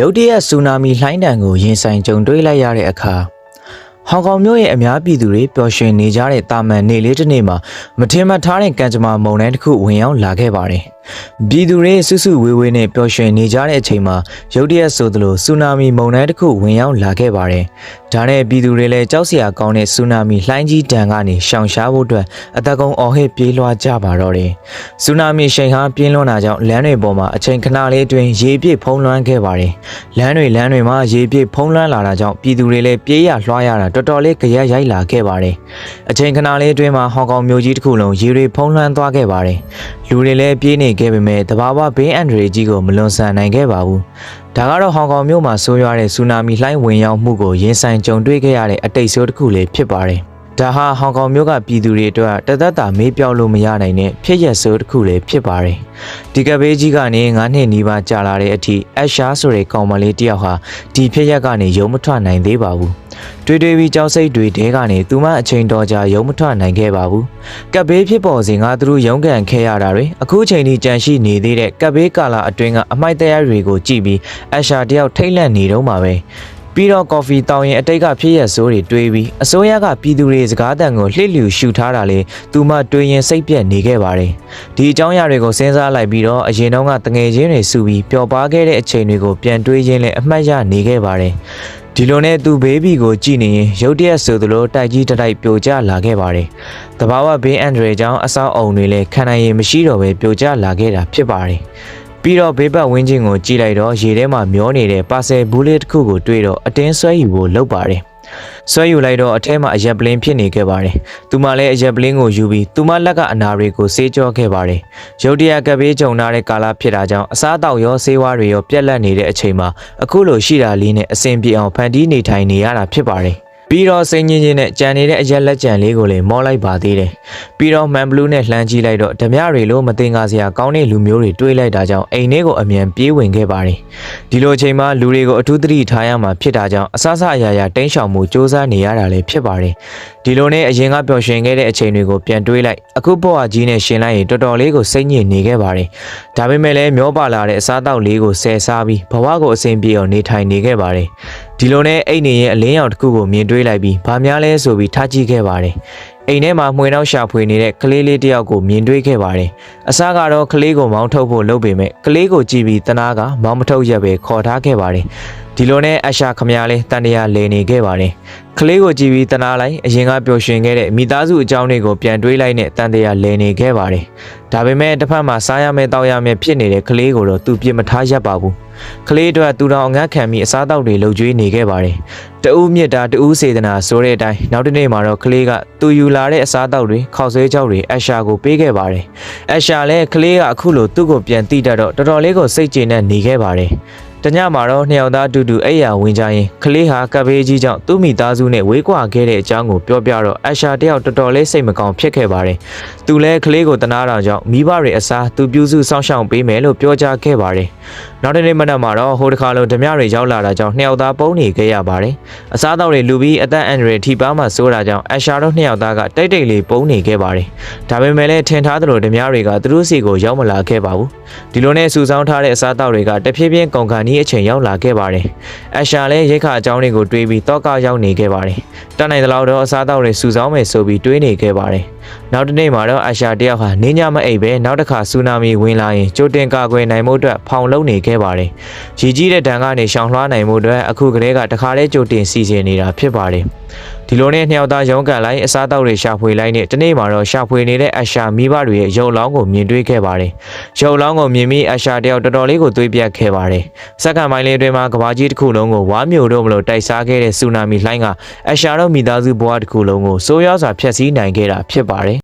ရုတ်တရက်ဆူနာမီလှိုင်းတံကိုရင်ဆိုင်ကြုံတွေ့လိုက်ရတဲ့အခါ ဟောင်ကောင်မြို့ရဲ့အများပြည်သူတွေပျော်ရွှင်နေကြတဲ့တာမန်နေ့လေးတစ်နေ့မှာမထင်မှတ်ထားတဲ့ကံကြမ္မာမုန်တိုင်းတစ်ခုဝင်ရောက်လာခဲ့ပါတယ်။ပြည်သူတွေစုစုဝေးဝေးနဲ့ပျော်ရွှင်နေကြတဲ့အချိန်မှာရုတ်တရက်ဆိုသလိုဆူနာမီမုန်တိုင်းတစ်ခုဝင်ရောက်လာခဲ့ပါတယ်။ဒါနဲ့ပြည်သူတွေလည်းကြောက်စရာကောင်းတဲ့ဆူနာမီလှိုင်းကြီးတံကနေရှောင်ရှားဖို့အတွက်အသက်ကုန်အော်ဟစ်ပြေးလွှားကြပါတော့တယ်။ဆူနာမီရှိန်ဟာပြင်းလွန်းတာကြောင့်လမ်းတွေပေါ်မှာအချိန်ခဏလေးအတွင်းရေပြည့်ဖုံးလွှမ်းခဲ့ပါတယ်။လမ်းတွေလမ်းတွေမှာရေပြည့်ဖုံးလွှမ်းလာတာကြောင့်ပြည်သူတွေလည်းပြေးရလွှားရတာတော်တော်လေးကြရက်ရိုက်လာခဲ့ပါတယ်။အချိန်ခဏလေးအတွင်းမှာဟောင်ကောင်မြို့ကြီးတစ်ခုလုံးရေတွေဖုံးလွှမ်းသွားခဲ့ပါတယ်။လူတွေလည်းပြေးနေခဲ့ပေမဲ့တဘာဝဘေးအန္တရာယ်ကြီးကိုမလွန်ဆန်နိုင်ခဲ့ပါဘူး။ဒါကတော့ဟောင်ကောင်မြို့မှာဆိုးရွားတဲ့ဆူနာမီလှိုင်းဝင်ရောက်မှုကိုရင်ဆိုင်ကြုံတွေ့ခဲ့ရတဲ့အတိတ်ဆိုးတစ်ခုလေးဖြစ်ပါတယ်။ ဒါဟာဟောင်ကောင်မြို့ကပြည်သူတွေအတွက်တသက်တာမေးပြောက်လို့မရနိုင်တဲ့ဖြစ်ရဆိုးတစ်ခုလေးဖြစ်ပါတယ်။ဒီကဘေးကြီးကနေ9နှစ်နီးပါးကြာလာတဲ့အထိအရှားဆိုတဲ့ကောင်မလေးတစ်ယောက်ဟာဒီဖြစ်ရက်ကနေရုံမထွက်နိုင်သေးပါဘူး။တွေ့တွေ့ပြီးကြောက်စိတ်တွေတဲကနေသူမအချိန်တော်ကြာရုံမထွက်နိုင်ခဲ့ပါဘူး။ကပ်ဘေးဖြစ်ပေါ်စဉ်ကသူတို့ရုန်းကန်ခဲ့ရတာတွေအခုချိန်ထိကြန့်ရှိနေသေးတဲ့ကပ်ဘေးကာလာအတွင်းကအမိုက်တရားတွေကိုကြည့်ပြီးအရှာတယောက်ထိတ်လန့်နေတော့မှာပဲ။ ပြီးတော့ကော်ဖီတောင်းရင်အတိတ်ကဖြစ်ရဆိုးတွေတွေးပြီးအစိုးရကပြည်သူတွေစကားတန်ကိုလှစ်လျူရှူထားတာလေသူမှတွေးရင်စိတ်ပြက်နေခဲ့ပါတယ်ဒီအကြောင်းအရာတွေကိုစဉ်းစားလိုက်ပြီးတော့အရင်တုန်းကတငယ်ချင်းတွေစုပြီးပျော်ပါခဲ့တဲ့အချိန်တွေကိုပြန်တွေးရင်းနဲ့အမှတ်ရနေခဲ့ပါတယ်ဒီလိုနဲ့သူဘေးဘီကိုကြည့်နေရင်ရုတ်တရက်ဆိုသလိုတိုက်ကြီးတတိုက်ပြိုကျလာခဲ့ပါတယ်။တဘာဝဘေးအန်ဒရယ်ကြောင့်အဆောက်အုံတွေလည်းခံနိုင်ရည်မရှိတော့ပဲပြိုကျလာခဲ့တာဖြစ်ပါတယ်။ ပြီးတော့ဘေးပတ်ဝင်းချင်းကိုကြည့်လိုက်တော့ရေထဲမှာမျောနေတဲ့ပါဆယ်ဘူးလေးတစ်ခုကိုတွေ့တော့အတင်းဆွဲယူဖို့လုပ်ပါတယ်။ဆွဲယူလိုက်တော့အထဲမှာအရက်ပလင်းဖြစ်နေခဲ့ပါတယ်။သူမလည်းအရက်ပလင်းကိုယူပြီးသူမလက်ကအနာတွေကိုဆေးကြောခဲ့ပါတယ်။ရုတ်တရက်ကပ်ဘေးကြုံလာတဲ့ကာလဖြစ်တာကြောင့်အစားအသောက်ရောဆေးဝါးတွေရောပြက်လက်နေတဲ့အချိန်မှာအခုလိုရှိတာလေးနဲ့အဆင်ပြေအောင်ဖန်တီးနေထိုင်နေရတာဖြစ်ပါတယ်။ ပြီးတော့စိတ်ညစ်ညစ်နဲ့ကြံနေတဲ့အရက်လက်ကြံလေးကိုလည်းမောလိုက်ပါသေးတယ်။ပြီးတော့မန်ဘလူးနဲ့လှမ်းကြည့်လိုက်တော့ဓမြတွေလိုမတင်ကားစရာကောင်းတဲ့လူမျိုးတွေတွေးလိုက်တာကြောင့်အိမ်ထဲကိုအမြန်ပြေးဝင်ခဲ့ပါတယ်။ဒီလိုအချိန်မှာလူတွေကိုအထူးသတိထားရမှာဖြစ်တာကြောင့်အဆအဆအရာရာတင်းရှောင်မှုစ조사နေရတာလည်းဖြစ်ပါတယ်။ဒီလိုနဲ့အရင်ကပျော်ရွှင်ခဲ့တဲ့အချိန်တွေကိုပြန်တွေးလိုက်အခုဘဝကြီးနဲ့ရှင်လိုက်ရင်တော်တော်လေးကိုစိတ်ညစ်နေခဲ့ပါတယ်။ဒါပေမဲ့လည်းမျောပါလာတဲ့အစားအသောက်လေးကိုဆယ်စားပြီးဘဝကိုအစဉ်ပြေအောင်နေထိုင်နေခဲ့ပါတယ်။ဒီလိုနဲ့အိတ်နေရဲ့အလင်းရောင်တစ်ခုကိုမြင်တွေ့လိုက်ပြီးဘာများလဲဆိုပြီးထားကြည့်ခဲ့ပါတယ်။အိမ်ထဲမှာမှွေနောက်ရှာဖွေနေတဲ့ကလေးလေးတစ်ယောက်ကိုမြင်တွေ့ခဲ့ပါတယ်။အစကတော့ကလေးကိုမောင်းထုတ်ဖို့လုပ်ပေမဲ့ကလေးကိုကြည့်ပြီးတနာကမောင်းမထုတ်ရက်ပဲခေါ်ထားခဲ့ပါတယ်။ဒီလိုနဲ့အရှာခမရလဲတန်တရာလဲနေခဲ့ပါတယ်။ကလေးကိုကြည့်ပြီးတနာလိုက်အရင်ကပျော်ရွှင်ခဲ့တဲ့မိသားစုအကြောင်းတွေကိုပြန်တွေးလိုက်နဲ့တန်တရာလဲနေခဲ့ပါတယ်။ဒါပေမဲ့တစ်ဖက်မှာစားရမယ်တောက်ရမယ်ဖြစ်နေတဲ့ကလေးကိုတော့သူပြစ်မထားရက်ပါဘူး။ကလေးတို့ကသူတော်ငတ်ခံပြီးအစားတောက်တွေလှုပ်ကြွေးနေခဲ့ပါတယ်။တဦးမြစ်တာတဦးစေတနာဆိုတဲ့အတိုင်းနောက်တစ်နေ့မှာတော့ကလေးကသူယူလာတဲ့အစားတောက်တွေခောက်ဆွဲကြောက်တွေအရှာကိုပေးခဲ့ပါတယ်။အရှာလည်းကလေးကအခုလိုသူ့ကိုပြန်တိတတ်တော့တော်တော်လေးကိုစိတ်ကျေနပ်နေခဲ့ပါတယ်။ တညမှာတော့နှစ်ယောက်သားအတူတူအိယာဝင်ကြရင်ကလေးဟာကပ်ဘေးကြီးကြောင့်သူ့မိသားစုနဲ့ဝေးကွာခဲ့တဲ့အကြောင်းကိုပြောပြတော့အရှာတယောက်တော်တော်လေးစိတ်မကောင်းဖြစ်ခဲ့ပါတယ်။သူလည်းကလေးကိုတနာတောင်ကြောင့်မိဘတွေအစားသူပြုစုစောင့်ရှောက်ပေးမယ်လို့ပြောကြားခဲ့ပါတယ်။နောက်တစ်နေ့မနက်မှာတော့ဟိုတစ်ခါလုံးဓမြတွေရောက်လာတာကြောင့်နှစ်ယောက်သားပုံနေခဲ့ရပါတယ်။အစားတောက်တွေလူပြီးအသက်အန္တရာယ်ထိပါမှစိုးတာကြောင့်အရှာတို့နှစ်ယောက်သားကတိတ်တိတ်လေးပုံနေခဲ့ပါတယ်။ဒါပေမဲ့လည်းထင်ထားသလိုဓမြတွေကသူတို့စီကိုရောက်မလာခဲ့ပါဘူး။ဒီလိုနဲ့စူဆောင်းထားတဲ့အစားတောက်တွေကတဖြည်းဖြည်းကုန်ကန်နီးအချိန်ရောက်လာခဲ့ပါတယ်။အရှာလည်းရိတ်ခါအကြောင်းတွေကိုတွေးပြီးတောကရောက်နေခဲ့ပါတယ်။တတ်နိုင်သလောက်တော့အစားတောက်တွေစုဆောင်းမယ်ဆိုပြီးတွေးနေခဲ့ပါတယ်။နောက်တစ်နေ့မှာတော့အရှာတယောက်ဟာနင်းညမအိပ်ပဲနောက်တစ်ခါဆူနာမီဝင်လာရင်ကြိုတင်ကာကွယ်နိုင်မှုအတွက်ဖောင်လုံးနေခဲ့ပါတယ်။ရည်ကြီးတဲ့ဒဏ်ကနေရှောင်လွှားနိုင်မှုအတွက်အခုကလေးကတခါတည်းကြိုတင်စီစဉ်နေတာဖြစ်ပါတယ်။ဒီလိုနဲ့နှစ်ယောက်သားရုံးကန်လိုက်အစားတောက်တွေရှာဖွေလိုက်နဲ့တနေ့မှာတော့ရှာဖွေနေတဲ့အရှာမိဘတွေရဲ့ရုပ်လောင်းကိုမြင်တွေ့ခဲ့ပါတယ်။ရုပ်လောင်းကိုမြင်ပြီးအရှာတယောက်တော်တော်လေးကိုတွေးပြတ်ခဲ့ပါတယ်။စက္ကန့်ပိုင်းလေးအတွင်းမှာကဘာကြီးတစ်ခုလုံးကိုဝါမျိုးတို့မလို့တိုက်စားခဲ့တဲ့ဆူနာမီလှိုင်းကအရှာတို့မိသားစုဘဝတစ်ခုလုံးကိုစိုးရွားစွာဖျက်ဆီးနိုင်ခဲ့တာဖြစ်ပါတယ်